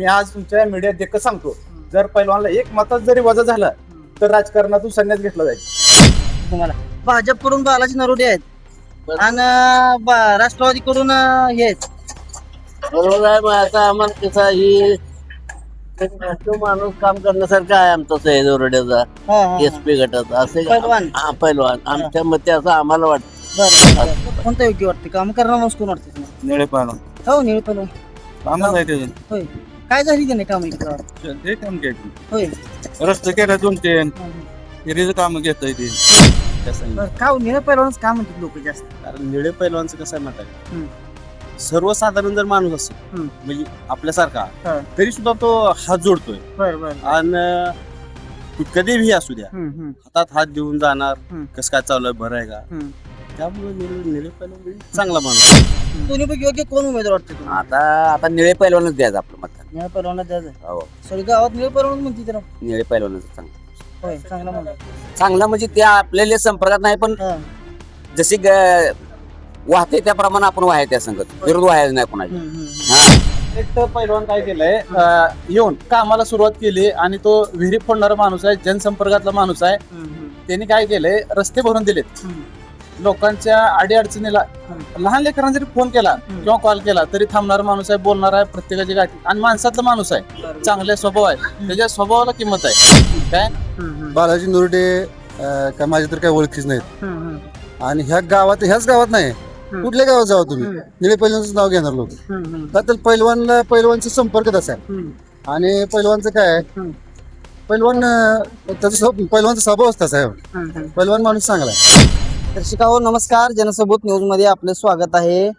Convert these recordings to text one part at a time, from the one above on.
मी आज तुमच्या मीडियात देखत सांगतो. जर पैलवानला एक मतात जरी वजा झाला तर राजकारणातून संन्यास घेतला जाईल. तुम्हाला. भाजपकडून बालाजी नरोडे आहेत. आणि राष्ट्रवादीकडून हे आहेत. बरोबर आहे मग आता आम्हाला कसं ही तो माणूस काम करण्यासारखा आहे आमचा सह्याद ओरड्याचा एस पी गटाचा असे पैलवान. हा पैलवान. आमच्या मते असं आम्हाला वाटतं. कोणतं योग्य वाटते? काम करणार माणूस कोण वाटते निळे पैलवान. हो निळ पहिलं कामच आहे होय. काय झाली त्याने काम इकडं? ते काम घ्यायचं होय रस्ते केलं दोन तीन हा, हा. हिरीचं काम घेत ते बरं, का निळ पहिलवानच का म्हणतात लोक जास्त कारण निळे पैलवानचं कसं आहे हम्म. आहे सर्वसाधारण जर माणूस असेल हम्म. म्हणजे आपल्यासारखा हा. तरी सुद्धा तो हात जोडतोय बरं बरं आणि कधीही असू द्या हम्म, हम्म, हातात हात देऊन जाणार हम्म. कसं काय चालू आहे बरं आहे का हम्म. त्यामुळे निळे निळे पैलवान म्हणजे चांगला माणूस. आहे. दोन्ही पैकी योग्य कोण उमेदवार वाटते तुम्हाला? आता आता निळे पैलवानच द्यायचं आपलं मत निळ पहिलवानला द्यायचं? हो. सगळी गावात निळ पहिलवान म्हणते त्याला? निळे पैलवानच चांगलं. होय चांगला चांगला म्हणजे त्या आपल्याला संपर्कात नाही पण हा. जशी ग- वाहते त्याप्रमाणे आपण वाहाय त्या संगत. विरोध व्हायचं नाही कोणाची. हा. एक तर पैलवान काय केलंय अं, येऊन कामाला सुरुवात केली आणि तो विहिरी फोडणारा माणूस आहे जनसंपर्कातला माणूस आहे. त्यांनी काय केलंय रस्ते भरून दिलेत. लोकांच्या अडीअडचणीला लहान लेकरांना जरी फोन केला. किंवा कॉल केला तरी थांबणारा माणूस आहे बोलणार आहे प्रत्येकाची गाठी. आणि माणसातला माणूस आहे. चांगले स्वभाव आहे त्याच्या स्वभावाला किंमत आहे. काय? बालाजी नोरडे काय माझ्या तर काय ओळखीच नाहीत. आणि ह्या गावात ह्याच गावात नाही. कुठल्या गावात जावा तुम्ही. निळे पैलवानचं नाव घेणार लोक. का तर पैलवानला पैलवानचा संपर्क तसा आहे. आणि पैलवानचं काय. पैलवान त्याचा स्वभाव- पैलवानचा आहे. हम्म, हम्म. पैलवान माणूस चांगला आहे. दर्शकाहो नमस्कार. जनसबूत न्यूजमध्ये आपलं स्वागत आहे.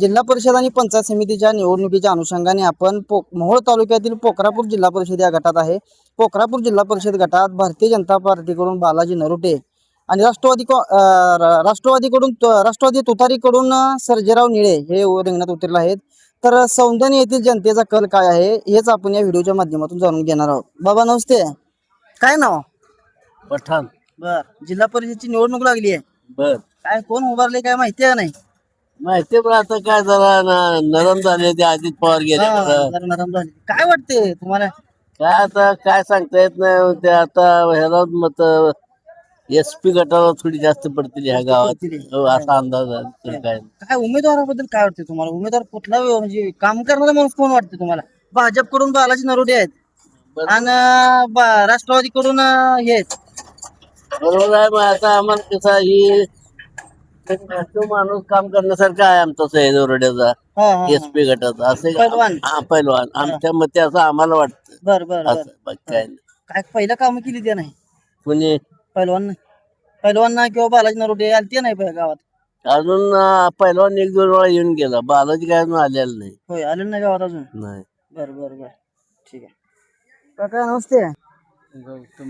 जिल्हा परिषद आणि पंचायत समितीच्या निवडणुकीच्या अनुषंगाने आपण पो मोहोळ तालुक्यातील पोखरापूर जिल्हा परिषद या गटात आहे. पोखरापूर जिल्हा परिषद गटात भारतीय जनता पार्टीकडून बालाजी नरोटे आणि राष्ट्रवादी राष्ट्रवादीकडून राष्ट्रवादी तुतारीकडून सर्जेराव निळे हे रिंगणात उतरले आहेत. तर सौंदर्य येथील जनतेचा कल काय आहे हेच आपण या व्हिडिओच्या माध्यमातून जाणून घेणार आहोत. बाबा नमस्ते. काय नाव? पठाण. बर. जिल्हा परिषदची निवडणूक लागली आहे. बर. काय कोण उभारले काय माहिती आहे नाही? माहिती पण आता काय जरा न- नरम झाले ते अजित पवार गेले हा. जरा. नरम झाली. काय वाटते तुम्हाला? काय आता काय सांगता येत नाही ते आता ह्याला मत एस पी गटाला थोडी जास्त पडतील ह्या गावात. पडतील. हो, असा अंदाज आहे तर काय? काय. उमेदवाराबद्दल काय वाटते तुम्हाला? उमेदवार कुठला व्य- म्हणजे काम करणारा माणूस कोण वाटते तुम्हाला? भाजपकडून बालाजी नरोडे आहेत. आणि राष्ट्रवादीकडून अं, हे आहेत. बरोबर आहे मग आता आम्हाला कसं आहे, ही तो माणूस काम करण्यासारखा आहे आमचा सह्याद ओरड्याचा हा, हा, एस पी गटाचा असे पैलवान. हा पैलवान. आमच्या मते असं आम्हाला वाटतं. बर बर बर. असं बाकी काय नाही. काय पहिलं काम केली ते नाही कुणी? पैलवान पैलवान ना किंवा बालाजी नरोडे आले ते नाही पहिल्या गावात? अजून अं, पैलवान एक दोन वेळा येऊन गेला. बालाजी काय अजून आलेला नाही. होय आले नाही गावात अजून? नाही. बर बर बर. ठीक आहे. काका नमस्ते.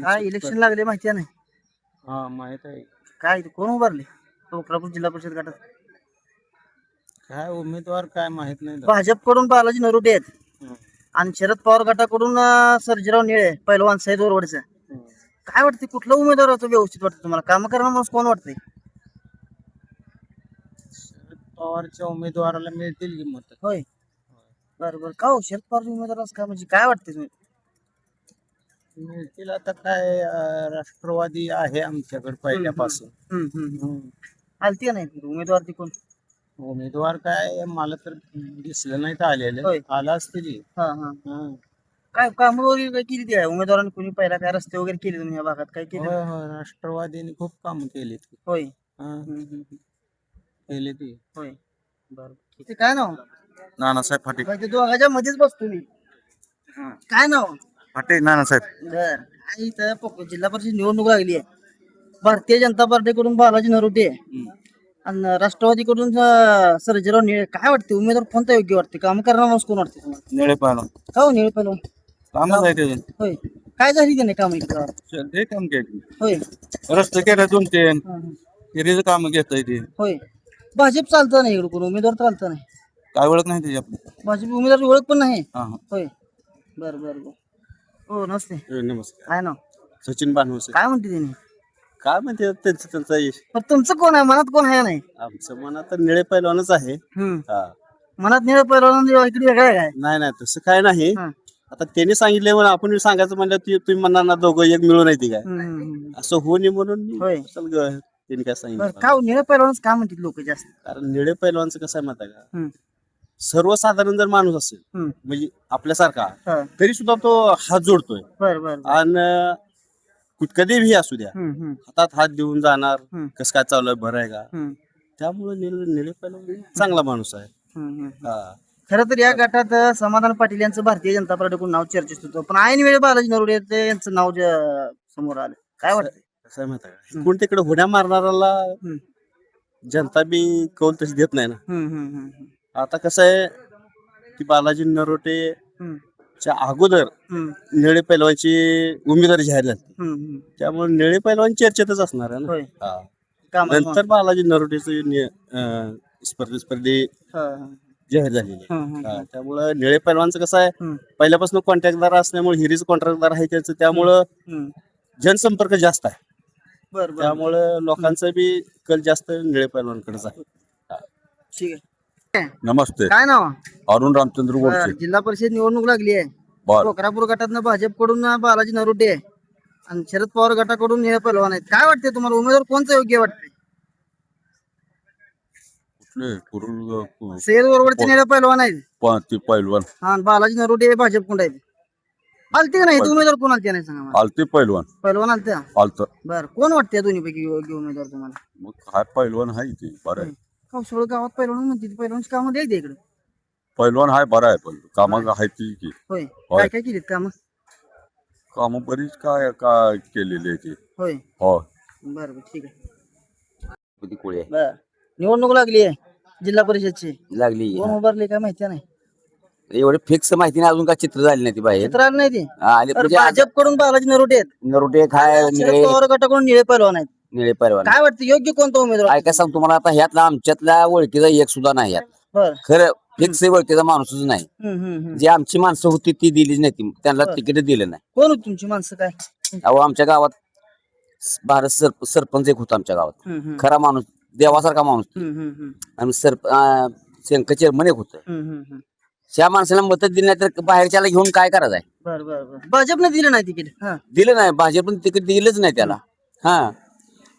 काय इलेक्शन लागले माहिती आहे नाही? हा माहीत आहे. काय इथे कोण उभारले? कोल्हापूर जिल्हा परिषद गटात. काय उमेदवार काय माहीत नाही. भाजपकडून बालाजी नरोटे आहेत. आणि शरद पवार गटाकडून अं, सर्जेराव निळे पैलवान सैद ओरवडचं. काय वाटते कुठलं उमेदवाराचं व्यवस्थित वाटतं तुम्हाला? काम करणार माणूस कोण वाटतंय? पवारच्या उमेदवाराला मिळतील की मत? होय. बरं बरं. का हो? शरद पवार उमेदवार का म्हणजे काय वाटते तुम्ही? मिळतील. आता काय अं, राष्ट्रवादी आहे आमच्याकडे पहिल्यापासून. हम्म, हम्म, हम्म. आलती नाही उमेदवार ती कोण उमेदवार काय मला तर दिसलं नाही तर आलेले. होय. आला असतील की. हा हा. हा. काय काम वगैरे काय केली ती? आहे उमेदवारांनी कोणी पहिला काय रस्ते वगैरे केले तुम्ही या भागात? काय केले? होय होय. राष्ट्रवादीने खूप काम केलीत होय. हा, हम्म, हम्म, हम्म. केली ती. होय. बरं ते काय नाव? नानासाहेब फाटे. बाकी दोघांच्या मध्येच बसतो मी. काय नाव? फाटे नानासाहेब बर. आणि इथं जिल्हा परिषद निवडणूक लागली आहे. भारतीय जनता पार्टीकडून बालाजी नरोटे. आणि राष्ट्रवादीकडून अं, सर्जेराव निळे. काय वाटते उमेदवार कोणता योग्य वाटते काम करणार माणूस कोण वाटते तुम्हाला निळे पाहणं का हो निळे पहिलं कामच आहे. त्याचे होय. काय झाली त्याने काम इकडं? ते काम केली. होय. रस्ते केले दोन तीन हा, हा. हिरीचं काम घेत ते. होय. भाजप चालतं नाही इकडं कोण? उमेदवार चालतं नाही. काय ओळख नाही त्याची आपली. भाजप उमेदवार ओळख पण नाही. हा हा. होय. बर बर बर. हो नमस्कार. काय नाव? सचिन बानवसे काय म्हणते त्याने काय म्हणते त्यांचं त्यांचं यश पण तुमचं कोण आहे? मनात कोण आहे नाही? आमचं मनात तर निळे पैलवानच आहे. हम्म. हा. मनात निळ पैलवान इकडे वेगळा आहे काय? नाही नाही तसं काय नाही. हा. आता त्यांनी सांगितले म्हणून आपण सांगायचं म्हणलं ती तुम्ही म्हणणार ना दोघं एक मिळून येते काय? हम्म, हम्म, हम्म. असं होऊ नये म्हणून मी होय. ग, त्यांनी काय बरं सांगितलं का निळ पैलवान का म्हणतात लोक जास्त? कारण निळे पैलवानचं कसं आहे माहिती आहे का? हम्म. सर्वसाधारण जर माणूस असेल हम्म. म्हणजे आपल्यासारखा हा. तरी सुद्धा तो हात जोडतोय. बर बर बर. आणि कुठ- कधीही असू द्या हम्म, हम्म, हातात हात देऊन जाणार हम्म. कसं काय चालू आहे बरं आहे का? हम्म, त्यामुळे चांगला माणूस आहे. हम्म, हम्म. हा. खरं तर या गटात अं, समाधान पाटील यांचं भारतीय जनता पार्टीकडून नाव चर्चेत होतं. पण ऐन वेळी बालाजी नरोडे ते यांचं नाव ज- समोर आलं. काय वाटतं कसं आहे माहिती आहे का? कोण तिकडे होड्या मारणाऱ्याला. जनता बी कौल तशी देत नाही ना. आता कसं आहे की बालाजी नरोटे च्या अगोदर निळे पैलवानची उमेदवारी जाहीर झाली हम्म. त्यामुळे निळे पैलवान चर्चेतच असणार आहे ना होय हा. नंतर बालाजी नरोटेचे स्पर्धे स्पर्धे हा. जाहीर झालेली आहे. हा, त्यामुळं निळे पैलवानचं कसं आहे हम्म. पहिल्यापासून कॉन्ट्रॅक्टदार असल्यामुळे हिरीच कॉन्ट्रॅक्टदार आहे त्याचं त्यामुळं हम्म. जनसंपर्क जास्त आहे बर बर त्यामुळं लोकांचं बी कल जास्त निळे पैलवानकडेच आहे ठीक आहे नमस्ते. काय नाव? अरुण रामचंद्र बर, गोडसे जिल्हा परिषद निवडणूक लागली आहे. बर. कोकरापूर गटातनं भाजपकडून बालाजी नरोटे आहे. आणि शरद पवार गटाकडून निळे पहलवान आहेत. काय वाटते तुम्हाला? उमेदवार कोणतं योग्य वाटते कुठले? कुरुल कु- सैयद वरवडचे निळे पहलवान आहेत. प- ते पैलवान हा आणि बालाजी नरोटे भाजपकडून आहेत. आलते का नाही? इथं उमेदवार कोण आलते नाही सांगा मला? आलते पैलवान पहलवान आलते? आलत. बर. कोण वाटते दोन्ही पैकी योग्य उमेदवार तुम्हाला? मग काय पैलवान आहे ते. बरं आहे. कौशळ गावात पहलवान म्हणते पहलवानची कामं द्यायची इकडे. पैलवान आहे बरं आहे पण कामा आहे ती की. होय. होय. काय काय केलीत कामं? कामं बरीच काय काय केलेली आहे ते. होय. हो. बर बर ठीक आहे. किती कोळी आहे? बर. निवडणूक लागली आहे जिल्हा परिषदची. लागली कोण उभारले काय माहिती नाही. एवढे फिक्स माहिती नाही अजून काय चित्र झाली नाही ती बाहेर. चित्र आलं नाही ते. तर म्हणजे आज भाजपकडून बालाजी नरोटे आहेत. नरोटे खाय शरद निळे. पवार गटाकडून निळे पहलवान आहेत. निळे पैलवान काय वाटतं योग्य कोणता उमेदवार? काय काय सांग तुम्हाला आता ह्यातला आमच्यातल्या ओळखीचा एक सुद्धा नाही यात बर. खरं फिक्स ओळखीचा माणूसच नाही. हम्म, हम्म, हम्म. जी आमची माणसं होती ती दिलीच नाही. ती त्यांना. तिकीट दिलं नाही. कोण होती तुमची माणसं काय? अहो आमच्या गावात भारत सरप सरपंच एक होता आमच्या गावात. हम्म, हम्म, खरा माणूस देवासारखा माणूस हम्म, हम्म, हम्म, आणि सरप अं, शंकर चेअरमन एक होतं. हम्म, हम्म, हम्म. त्या माणसाला मत दिली नाही तर बाहेरच्याला घेऊन काय करायचं आहे? बर बर बर. भाजपने दिलं नाही तिकीट. हा. दिलं नाही. भाजपने तिकीट दिलंच नाही त्याला. हा.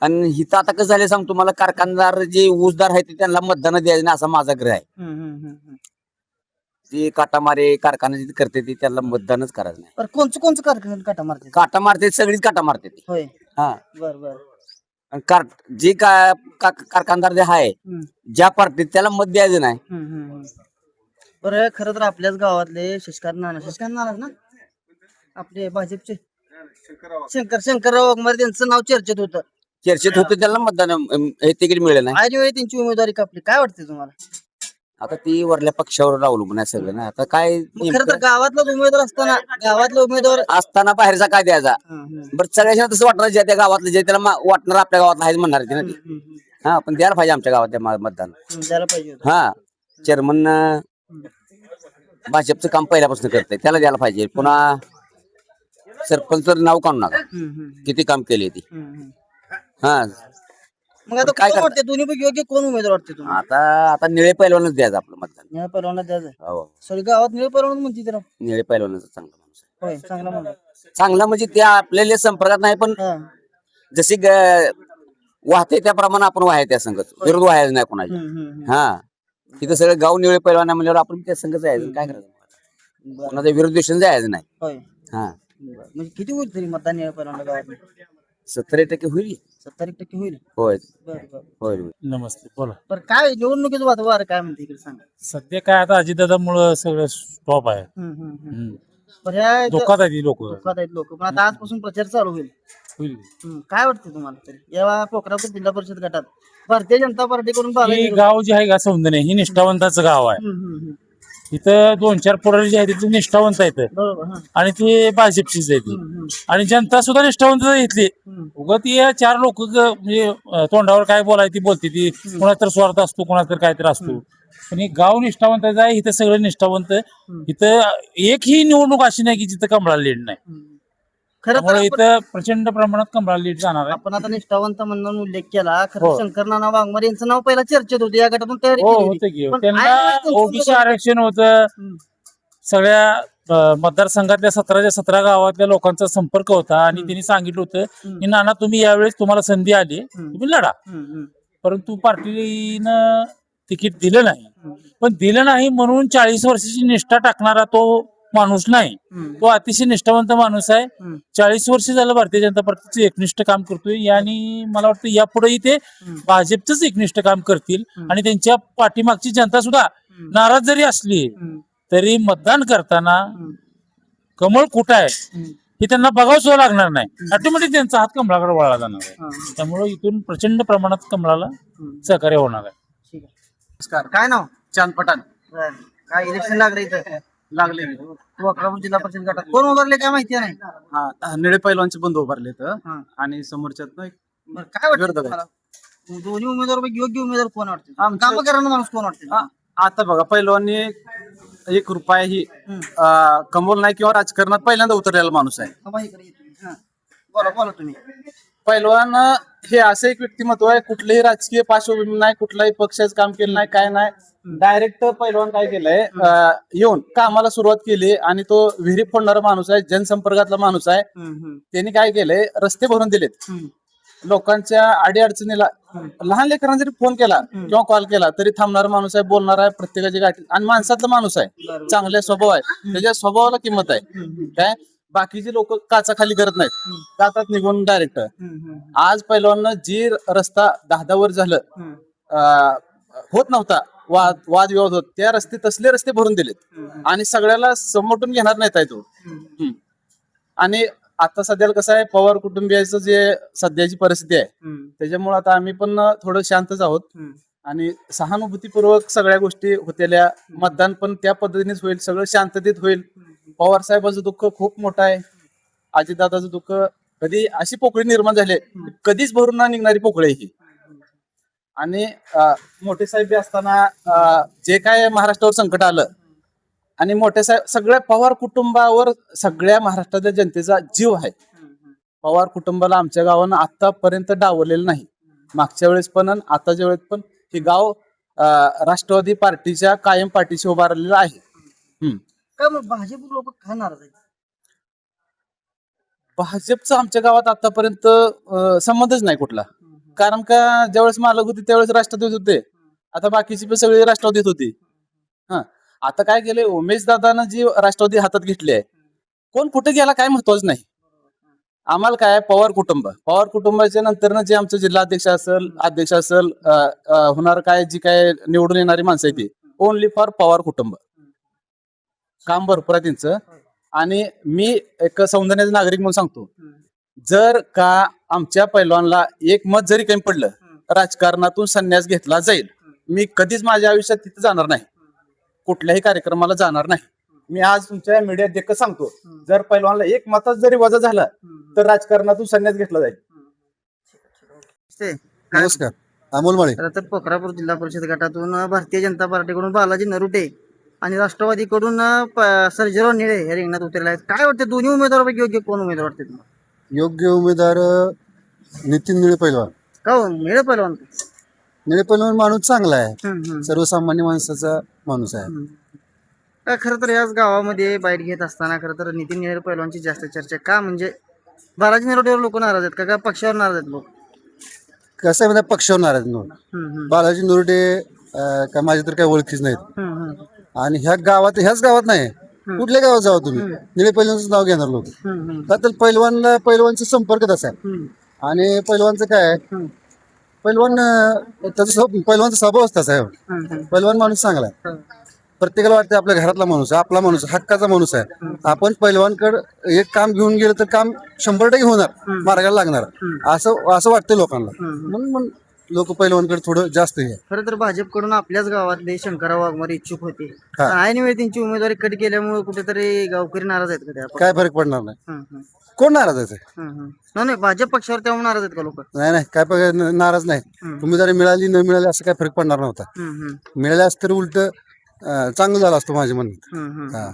आणि हिथं आता कसं झालं सांग तुम्हाला कारखानदार जे ऊसदार आहेत ते त्यांना मतदान द्यायचं नाही असा माझा ग्रह आहे. जे काटामारे कारखाना जे करते ते त्यांना मतदानच करायचं नाही. कोणचं कोणचं कार्यक्रम काटा मारते काटा मारते सगळीच काटा मारते ते. होय. हा. बर बर. आणि कार जे का का- कारखानदार जे आहे हम्म, ज्या पार्टीत त्याला मत द्यायचं नाही. हम्म, हम्म, हम्म. बरं खरं तर आपल्याच गावातले शशकांत नाना शशकांत नाना ना? आपले भाजपचे? शंकर शंकरराव वाघमारे त्यांचं नाव चर्चेत होतं. चर्चेत होतं त्याला मतदान अं, हे तिकीट मिळेल नाही. त्यांची उमेदवारी कापली. काय वाटते तुम्हाला? आता ती वरल्या पक्षावर अवलंबून आहे सगळं ना. आता काय खरं तर नेमकं गावातलाच उमेदवार असताना गावातला उमेदवार असताना बाहेरचा काय द्यायचा? बरं सगळ्यांना तसं वाटणार ज्या त्या गावातलं जे त्याला मा- वाटणार आपल्या गावातलं आहेच म्हणणार ते ना ते. हा पण द्यायला पाहिजे आमच्या गावात मतदान. द्यायला पाहिजे होतं. हा चेअरमन भाजपचं काम पहिल्यापासून करतंय. त्याला द्यायला पाहिजे. पुन्हा सरपंच नाव काढू नका. किती काम केले ती. हा. मग आता काय कोण करता? वाटते दोन्ही पैकी योग्य कोण उमेदवार वाटते तुम्हाला? आता आता निळे पैलवानच द्यायचं आपलं मतदान. निळ्या परवाना द्यायचं? हो. सगळी गावात निळे परवाना म्हणते तर निळे पैलवानच चांगला माणूस आहे. होय चांगला म्हणा चांगला म्हणजे त्या आपल्याला संपर्कात नाही पण हा. जशी ग- वाहते त्याप्रमाणे आपण वाहाय त्या संगत विरोध व्हायचं नाही कोणाच्या हम्म, हम्म, हम्म. हा. तिथं सगळं गाव निळे पैलवान म्हणल्यावर आपण त्या संघ जायचं काय करायचं बरं. कोणाचा विरोध द्वेषण जायचं नाही. होय. हा. बरं. म्हणजे किती होईल तरी मतदान निळ्या परवाना गावात सत्तर टक्के होईल. सत्तर एक टक्के होईल? होय. बरं बरं. होय होय. नमस्ते बोला. बरं काय निवडणुकीचं वातावरण काय म्हणते इकडे सांगा. सध्या काय आता अजितदादामुळं सगळं स्टॉप आहे. हम्म, हम्म, हम्म. हम्म. बरं ह्या इथं धोकात आहे ती लोक. आहेत लोक. पण आता आजपासून प्रचार चालू होईल. होईल. हम्म, काय वाटतं तुम्हाला तरी? या कोकरापूर जिल्हा परिषद गटात. भारतीय जनता पार्टीकडून ही गाव जे आहे का सौंदर्य ही निष्ठावंताचं गाव आहे. हम्म, हम्म, हम्म. इथं दोन चार पुढारी जे आहेत ते निष्ठावंत आहेत. आणि ते भाजपचीच आहे ती हम्म, हम्म, आणि जनता सुद्धा निष्ठावंत इथली. उगत या चार लोक म्हणजे तोंडावर काय बोलाय ती बोलते ती. कोणाचा तर स्वार्थ असतो कोणाचा तर काहीतरी असतो. पण हे गाव निष्ठावंताचं आहे इथं सगळं निष्ठावंत. इथं एकही निवडणूक अशी नाही की जिथं कमळाला लीड नाही. खरं तर त्यामुळे आपण- इथं प्रचंड प्रमाणात कमळा लीड जाणार आहे आपण आता निष्ठावंत म्हणून उल्लेख केला खरं हो. शंकर नाना वाघमारे यांचं नाव पहिला चर्चेत होते या गटातून तयारी हो केली होती. होते की पण त्यांना ओबीसी. आरक्षण होतं हम्म. सगळ्या अं, मतदारसंघातल्या सतराच्या सतरा गावातल्या लोकांचा संपर्क होता आणि हम्म. त्यांनी सांगितलं होतं हम्म. की नाना तुम्ही यावेळेस तुम्हाला संधी आली हम्म. तुम्ही लढा हम्म, हम्म, परंतु पार्टीनं तिकीट दिलं नाही हम्म. पण दिलं नाही म्हणून चाळीस वर्षाची निष्ठा टाकणारा तो माणूस नाही. तो अतिशय निष्ठावंत माणूस आहे. चाळीस वर्ष झालं भारतीय जनता पार्टीचं एकनिष्ठ काम करतोय आणि मला वाटतं यापुढेही ते. भाजपचंच एकनिष्ठ काम करतील. आणि त्यांच्या पाठीमागची जनता सुद्धा. नाराज जरी असली. तरी मतदान करताना. कमळ कुठं आहे. हे त्यांना बघावं सुद्धा लागणार नाही ऑटोमॅटिक त्यांचा हात कमळाकडे वळला जाणार आहे त्यामुळे इथून प्रचंड प्रमाणात कमळाला. सहकार्य होणार आहे नमस्कार काय नाव चांद पठाण. काय इलेक्शन लागलं इथं लागले अकरापूर जिल्हा परिषद गटात. कोण उभारले काय माहिती नाही हा निळे पैलवानचे बंधू उभारले तर हा. आणि समोरच्यात बरं, काय वाटतं विरोधक तुम्हाला? दोन्ही उमेदवार योग्य उमेदवार कोण वाटते आमचं- काम करणारा माणूस कोण वाटते आता बघा पैलवाननी एक रुपया ही. अं, कमवलं नाही किंवा राजकारणात पहिल्यांदा उतरलेला माणूस आहे. बोला बोला तुम्ही. पैलवान हे असं एक व्यक्तिमत्व आहे कुठलेही राजकीय पार्श्वभूमी नाही कुठलाही पक्षाचं काम केलं नाही काय नाही. डायरेक्ट पैलवान काय केलंय अं, येऊन कामाला सुरुवात केली आणि तो विहिरी फोडणारा माणूस आहे जनसंपर्कातला माणूस आहे. त्यांनी काय केलंय रस्ते भरून दिलेत. लोकांच्या अडी अडचणीला लहान लेकरांना जरी फोन केला किंवा कॉल केला तरी थांबणारा माणूस आहे बोलणार आहे प्रत्येकाची गाठी आणि माणसातला माणूस आहे. चांगल्या स्वभाव आहे. त्याच्या स्वभावाला किंमत आहे. काय? बाकीचे लोक काचा खाली करत नाहीत. जातात निघून डायरेक्ट आज पहिलवान जी रस्ता दहा दहा वर झालं अं, होत नव्हता. वाद वाद विवाद होत. त्या रस्ते तसले रस्ते भरून दिलेत. आणि सगळ्याला समोटून घेणार नाहीत आहे तो. हम्म. आणि आता सध्याला कसं आहे पवार कुटुंबियाचं जे सध्याची परिस्थिती आहे त्याच्यामुळे आता आम्ही पण थोडं शांतच आहोत. आणि सहानुभूतीपूर्वक सगळ्या गोष्टी होतेल्या. मतदान पण त्या पद्धतीनेच होईल. सगळं शांततेत होईल. पवार साहेबांचं दुःख खूप मोठं आहे. अजितदादाचं दुःख कधी अशी पोकळी निर्माण झाली आहे, कधीच भरून न निघणारी पोकळी आहे ही. आणि मोठे साहेब असताना जे काय महाराष्ट्रावर संकट आलं आणि मोठे साहेब सगळ्या पवार कुटुंबावर सगळ्या महाराष्ट्रातल्या जनतेचा जीव आहे. पवार कुटुंबाला आमच्या गावानं आतापर्यंत डावलेलं नाही. मागच्या वेळेस पण आताच्या वेळेस पण हे गाव राष्ट्रवादी पार्टीच्या कायम पाठीशी उभारलेलं आहे. भाजप लोक का नाराज आहेत? भाजपचा आमच्या गावात आतापर्यंत संबंधच नाही कुठला. कारण का ज्यावेळेस मालक होते त्यावेळेस राष्ट्रवादीत होते आता बाकीची पण सगळी राष्ट्रवादीत होती. हा. आता काय केलंय उमेश दादानं जी राष्ट्रवादी हातात घेतली आहे कोण कुठे गेला काय महत्वाचं नाही. आम्हाला काय पवार कुटुंब. पवार कुटुंबाच्या नंतर जे आमचं जिल्हाध्यक्ष असेल अध्यक्ष असेल होणार काय जी काय निवडून येणारी माणसं आहे ती ओनली फॉर पवार कुटुंब. काम भरपूर आहे त्यांचं. आणि मी एक सौंदर्याचा नागरिक म्हणून सांगतो. जर का आमच्या पैलवानला एक मत जरी कमी पडलं राजकारणातून संन्यास घेतला जाईल. मी कधीच माझ्या आयुष्यात तिथे जाणार नाही. कुठल्याही कार्यक्रमाला जाणार नाही. मी आज तुमच्या मीडियात देखत सांगतो जर पैलवानला एक मतात जरी वजा झालं तर राजकारणातून संन्यास घेतला जाईल. ते नमस्कार. अमोल माळे. खरं तर पोखरापूर जिल्हा परिषद गटातून भारतीय जनता पार्टीकडून बालाजी नरुटे आणि राष्ट्रवादीकडून सर्जेराव निळे हे रिंगणात उतरले आहेत. काय वाटते दोन्ही उमेदवारापैकी योग्य कोण उमेदवार वाटते तुम्हाला? योग्य उमेदवार नितीन निळे पैलवान. का हो निळे पहिलवान निळे पैलवान माणूस चांगला आहे. हम्म, हम्म. सर्वसामान्य माणसाचा माणूस आहे. काय खरं तर याच गावामध्ये बाईट घेत असताना खरं तर नितीन निळे पैलवानची जास्त चर्चा. का म्हणजे बालाजी नरोटेवर लोक नाराज आहेत का? का पक्षावर नाराज आहेत लोक? कसं आहे म्हणजे पक्षावर नाराज नव्हतं बालाजी नुरडे अ, का माझे तर काही ओळखीच नाहीत. आणि ह्या गावात ह्याच गावात नाही. कुठल्या गावात जावा तुम्ही? निळे पैलवानचं नाव घेणार लोक. का तर पैलवानला पैलवानचा संपर्क तसा आहे. आणि पैलवानचं काय आहे? पैलवान त्याचा स्व- पैलवानचा स्वभावच तसा आहे. पैलवान माणूस चांगला आहे. प्रत्येकाला वाटतं आपल्या घरातला माणूस आहे आपला माणूस आहे, हक्काचा माणूस आहे. आपण पैलवानकडे एक काम घेऊन गेलं तर काम शंभर टक्के होणार मार्गाला लागणार. असं असं वाटतं लोकांना. म्हणून लोक पैलवानकडे थोडं जास्त हे आहे. खरं तर भाजपकडून आपल्याच गावातले शंकरराव वाघमारे इच्छुक होते. हा. वेळी त्यांची उमेदवारी कट केल्यामुळे कुठेतरी गावकरी नाराज आहेत का त्या? काय फरक पडणार नाही. कोण नाराज आहे ते? नाही, नाही भाजप पक्षावर तेव्हा नाराज आहेत का लोक? नाही नाही काय फरक- न- नाराज नाही उमेदवारी मिळाली न मिळाली असं काय फरक पडणार नव्हता. मिळाल्या असतं तर उलट चांगलं झालं असतं माझ्या म्हणण्यात. हा.